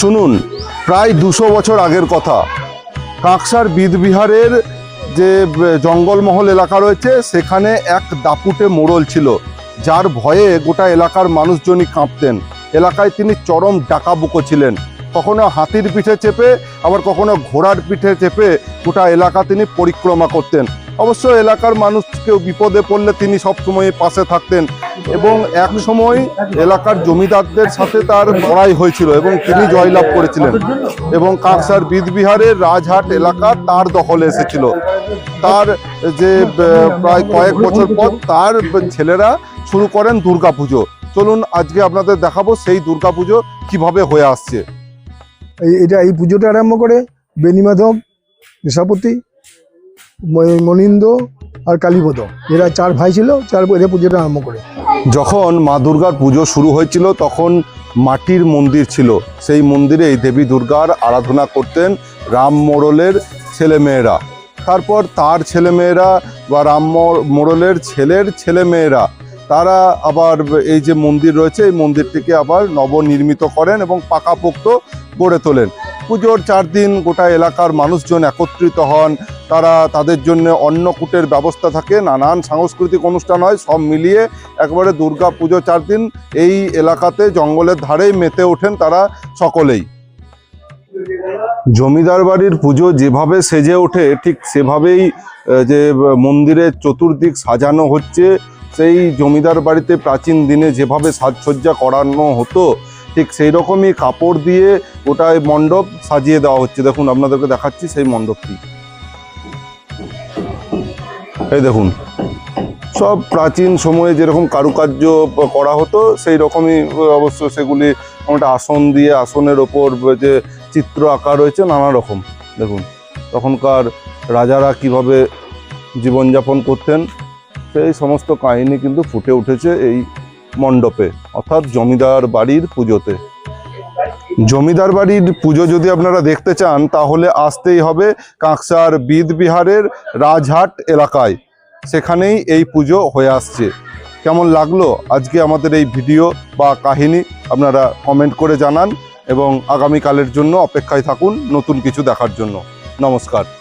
শুনুন, প্রায় দুশো বছর আগের কথা। কাঁকসার বিদবিহারের যে জঙ্গলমহল এলাকা রয়েছে, সেখানে এক দাপুটে মোড়ল ছিল, যার ভয়ে গোটা এলাকার মানুষজনই কাঁপতেন। এলাকায় তিনি চরম ডাকাবুকো ছিলেন। কখনো হাতির পিঠে চেপে, আবার কখনো ঘোড়ার পিঠে চেপে গোটা এলাকা তিনি পরিক্রমা করতেন। অবশ্য এলাকার মানুষ কেউ বিপদে পড়লে তিনি সবসময় পাশে থাকতেন এবং এক সময় এলাকার জমিদারদের সাথে তার লড়াই হয়েছিল এবং তিনি জয়লাভ করেছিলেন এবং কাকসার বিদবিহারের রাজহাট এলাকা তার দখলে এসেছিল। তার যে প্রায় কয়েক বছর পর তার ছেলেরা শুরু করেন দুর্গাপুজো। চলুন আজকে আপনাদের দেখাবো সেই দুর্গাপুজো কীভাবে হয়ে আসছে। এটা এই পুজোটা আরম্ভ করে বেনিমাধব নেশাপতি মনিন্দ আর কালীপদ। এরা চার ভাই ছিল, চার এরা পুজোটা আরম্ভ করে। যখন মা দুর্গার পুজো শুরু হয়েছিল, তখন মাটির মন্দির ছিল। সেই মন্দিরে এই দেবী দুর্গার আরাধনা করতেন রাম মোড়লের ছেলেমেয়েরা। তারপর তার ছেলেমেয়েরা বা রাম মোড়লের ছেলের ছেলেমেয়েরা, তারা আবার এই যে মন্দির রয়েছে, এই মন্দিরটিকে আবার নবনির্মিত করেন এবং পাকাপোক্ত গড়ে তোলেন। পুজোর চার দিন গোটা এলাকার মানুষজন একত্রিত হন তারা তাদের জন্য অন্নকূটের ব্যবস্থা থাকে, নানান সাংস্কৃতিক অনুষ্ঠান হয়, সব মিলিয়ে একবারে দুর্গা পুজো চার দিন এই এলাকাতে জঙ্গলের ধারেই মেতে ওঠেন তারা সকলেই। জমিদার বাড়ির পুজো যেভাবে সেজে ওঠে, ঠিক সেভাবেই যে মন্দিরের চতুর্দিক সাজানো হচ্ছে, সেই জমিদার বাড়িতে প্রাচীন দিনে যেভাবে সাজসজ্জা করানো হতো, ঠিক সেই রকমই কাপড় দিয়ে ওটাই মণ্ডপ সাজিয়ে দেওয়া হচ্ছে। দেখুন, আপনাদেরকে দেখাচ্ছি সেই মণ্ডপটি। এই দেখুন, সব প্রাচীন সময়ে যেরকম কারুকার্য করা হতো, সেই রকমই অবশ্য সেগুলি একটা আসন দিয়ে আসনের ওপর যে চিত্র আঁকা রয়েছে নানা রকম। দেখুন, তখনকার রাজারা কীভাবে জীবনযাপন করতেন, সেই সমস্ত কাহিনী কিন্তু ফুটে উঠেছে এই মণ্ডপে, অর্থাৎ জমিদার বাড়ির পুজোতে। জমিদার বাড়ির পুজো যদি আপনারা দেখতে চান, তাহলে আসতেই হবে কাঁকসার বিদবিহারের রাজহাট এলাকায়। সেখানেই এই পুজো হয়ে আসছে। কেমন লাগল আজকে আমাদের এই ভিডিও বা কাহিনী, আপনারা কমেন্ট করে জানান এবং আগামীকালের জন্য অপেক্ষায় থাকুন নতুন কিছু দেখার জন্য। নমস্কার।